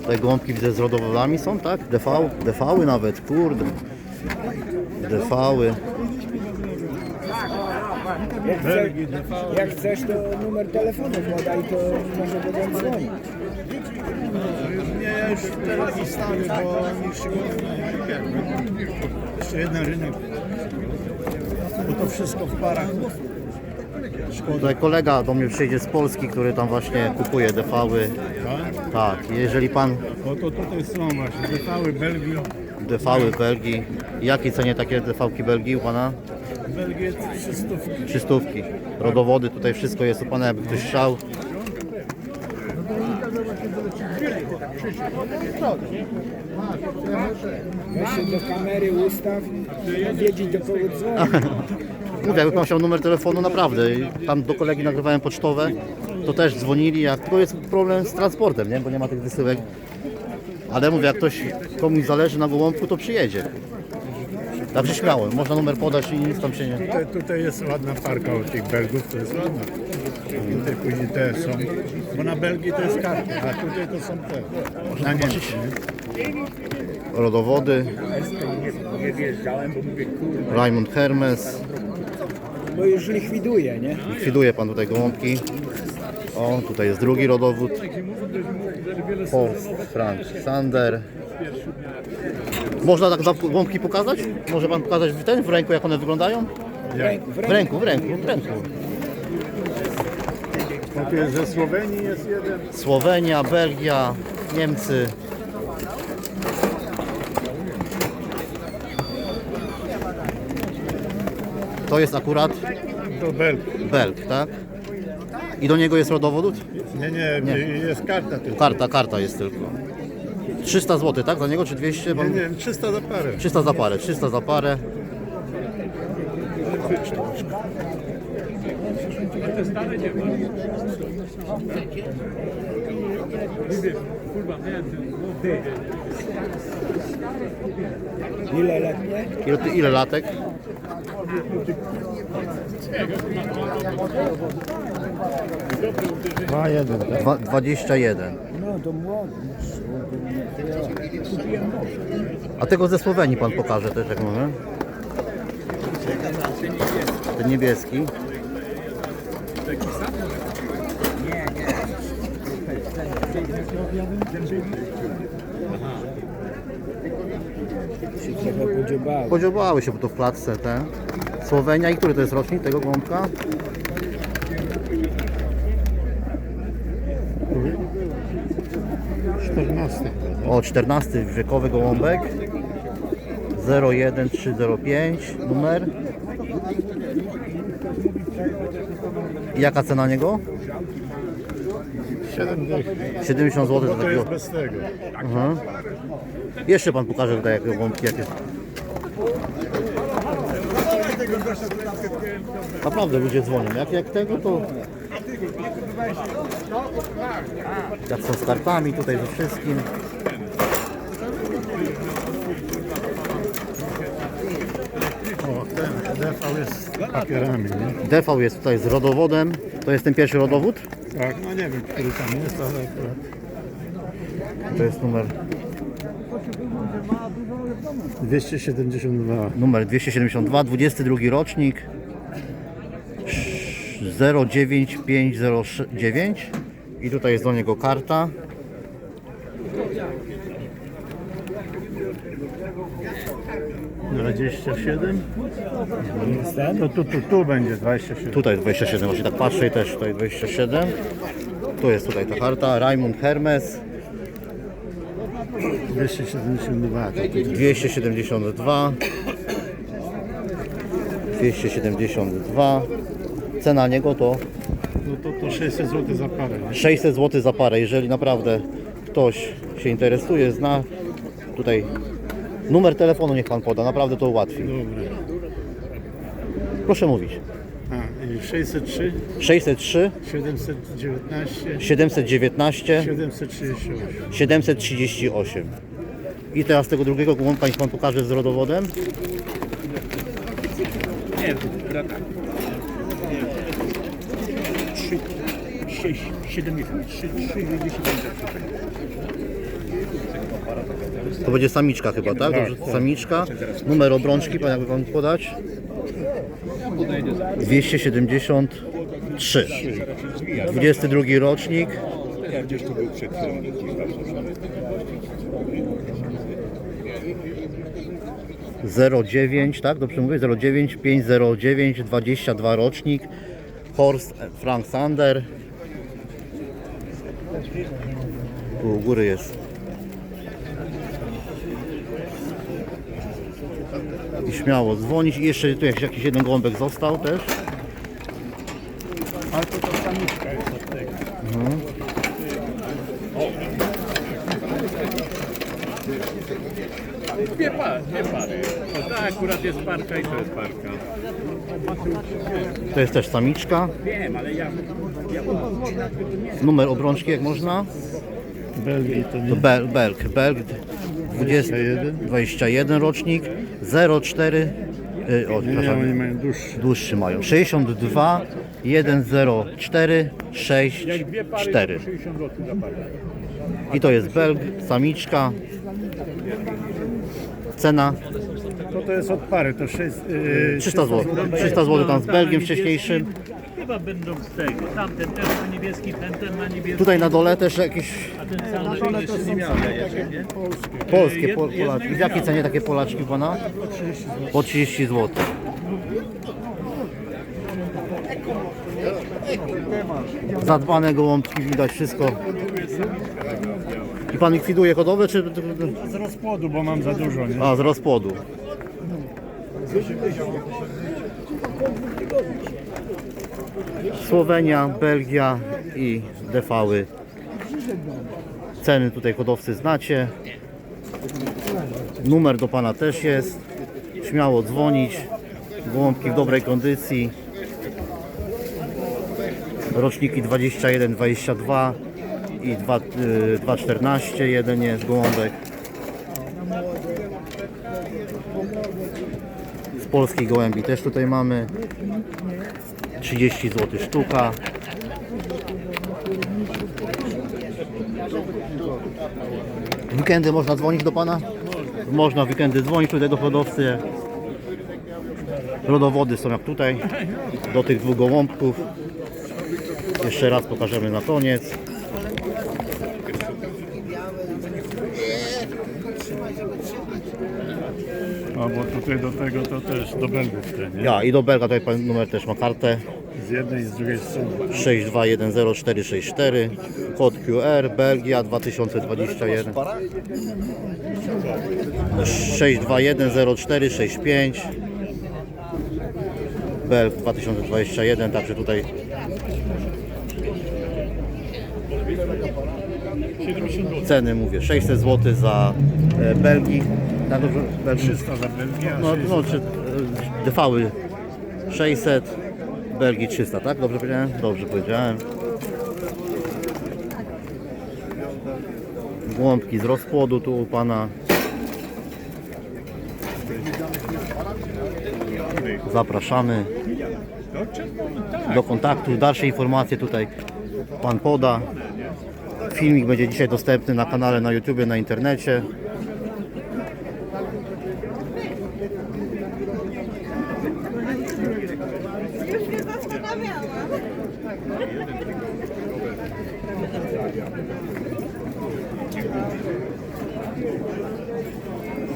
Tutaj gołąbki widzę z rodowodami są, tak? DV, DV-y nawet, kurde. DV-y. Jak, chce, jak chcesz, to numer telefonu podaj, to może będę dzwonić. Nie, ja już teraz zostawię, bo oni szykują Jeszcze jeden rynek. Bo to wszystko w parach. Tutaj kolega do mnie przyjdzie z Polski, który tam właśnie kupuje DV-y. Tak? Tak, jeżeli pan Bo to tutaj są właśnie. Wypały Belgii. DV-y w Belgii, jakiej cenie takie DV-ki Belgii u pana? Belgię 300. Trzystówki. Rodowody, tutaj wszystko jest u pana, jakby ktoś chciał. Weź się do kamery ustaw, wiedzieć do kogo dzwonić. Mówię, jakby pan chciał numer telefonu, naprawdę. I Tam do kolegi nagrywałem pocztowe, to też dzwonili, jak tylko jest problem z transportem, nie? bo nie ma tych wysyłek. Ale mówię, jak ktoś komuś zależy na gołąbku, to przyjedzie. Także śmiało, można numer podać i nic tam się nie... Tutaj, tutaj jest ładna parka od tych Belgów, to jest ładna. Tutaj później te są. Bo na Belgii to jest karty, a tutaj to są te. Na Niemcy. nie? Rodowody. Raymond Hermes. Bo już likwiduje, nie? Likwiduje pan tutaj gołąbki. O, tutaj jest drugi rodowód. Horst Frank Sander. Można tak za gołąbki pokazać? Może pan pokazać w ten w ręku jak one wyglądają? W ręku, w ręku. w ręku, w ręku. O, tu jest ze Słowenii jest jeden. Słowenia, Belgia, Niemcy. To jest akurat To Belg. Belg, tak? I do niego jest rodowód? Nie, nie, nie. jest karta tylko. Karta, karta jest tylko. 300 zł, tak? Za niego czy 200? Nie, Pan... nie, 300 za parę. 300 za parę, 300 za parę. Ile letnie? Ile, ty- ile latek? Dwa, jeden. Tak? Dwa, 21. No to młody. A tego ze Słowenii pan pokaże też, jak mówię. Ten niebieski. Się trochę. Podziobały się, bo to w klatce te. Słowenia i który to jest rocznik tego gąbka? O, 14 wiekowy gołąbek. 01305 numer. I jaka cena niego? Siedem dych. 70 zł za to takiego. jest bez tego. Jeszcze pan pokaże tutaj jakie gołąbki jakie. Naprawdę ludzie dzwonią. Jak, jak tego to. Jak są z kartami tutaj ze wszystkim. O, ten DV jest z papierami, nie? DV jest tutaj z rodowodem. To jest ten pierwszy rodowód. Tak, no nie wiem, który tam jest, ale akurat. To jest numer, 272. numer 272, 22 rocznik. 09509 i tutaj jest do niego karta. Dwadzieścia siedem. Jest ten? To tu, tu, tu będzie 27. Tutaj 27, właśnie tak patrzę i też tutaj 27. Tu jest tutaj ta karta, Raymond Hermes 272. To tu. 272 272 Cena niego to No to, to 600 zł za parę. Nie? 600 zł za parę. Jeżeli naprawdę ktoś się interesuje, zna tutaj numer telefonu niech Pan poda, naprawdę to ułatwi. Dobra. Proszę mówić. A, i 603, 603 719, 719 738. 738 I teraz tego drugiego gołąbka niech Pan pokaże z rodowodem. 270, 3, 3, 10 To będzie samiczka chyba, tak? Dobrze, samiczka. Numer obrączki, pan jakby pan podać? 273. 22 rocznik. Gdzieś tu był chwilą. 09, tak? Dobrze mówię? 09 509 22 rocznik. Horst Frank Sander. Tu u góry jest. I śmiało dzwonić. I jeszcze tu jakiś, jakiś jeden gołąbek został też. Ale to to samiczka jest od tego. Dwie pary, dwie pary. O, ta akurat jest parka i to jest parka. To jest też samiczka. Wiem, ale ja... ja Numer obrączki jak można? Belgii to To Bel, Belg, Belg 20, 21 rocznik 04 y, o, przepraszam, mają dłuższe. dłuższy mają 62 104 6 Jak dwie pary 4 to 60 zł za parę. I to jest Belg, samiczka. Cena? To to jest od pary, to 6, yy, 300 zł 300 zł tam z Belgiem wcześniejszym. Chyba będą z tego. Tamten też ma niebieski, ten ten ma niebieski, tutaj na dole też jakieś a ten sam na jeszcze nie miał jajeczek, nie? polskie po, Polaczki. W jakiej cenie takie Polaczki pana? po 30 zł zadbane gołąbki widać wszystko i pan likwiduje hodowlę czy Z rozpłodu, bo mam za dużo, nie? A, z rozpłodu. Słowenia, Belgia i Defały. Ceny tutaj hodowcy znacie. Numer do Pana też jest. Śmiało dzwonić. Gołąbki w dobrej kondycji. Roczniki 21, 22 i 2, y, 2,14. Jeden jest gołąbek. Z polskich gołębi też tutaj mamy 30 zł sztuka. Weekendy można dzwonić do Pana? Można weekendy dzwonić tutaj do hodowcy. Rodowody są jak tutaj, do tych dwóch gołąbków. Jeszcze raz pokażemy na koniec. A bo tutaj do tego to też do Belgów te, nie? Ja i do Belga tutaj pan numer też ma kartę. Z jednej i z drugiej strony. 6210464 kod QR Belgia 2021 6210465 Belg 2021 także tutaj ceny mówię 600 zł za e, Belgii dobrze Belgii 300 za Belgię, a no, 600 no czy e, defały 600, Belgii 300, tak? Dobrze powiedziałem? Dobrze powiedziałem. Głąbki z rozpłodu tu u Pana. Zapraszamy do kontaktu. Dalsze informacje tutaj Pan poda. Filmik będzie dzisiaj dostępny na kanale na YouTube, na internecie.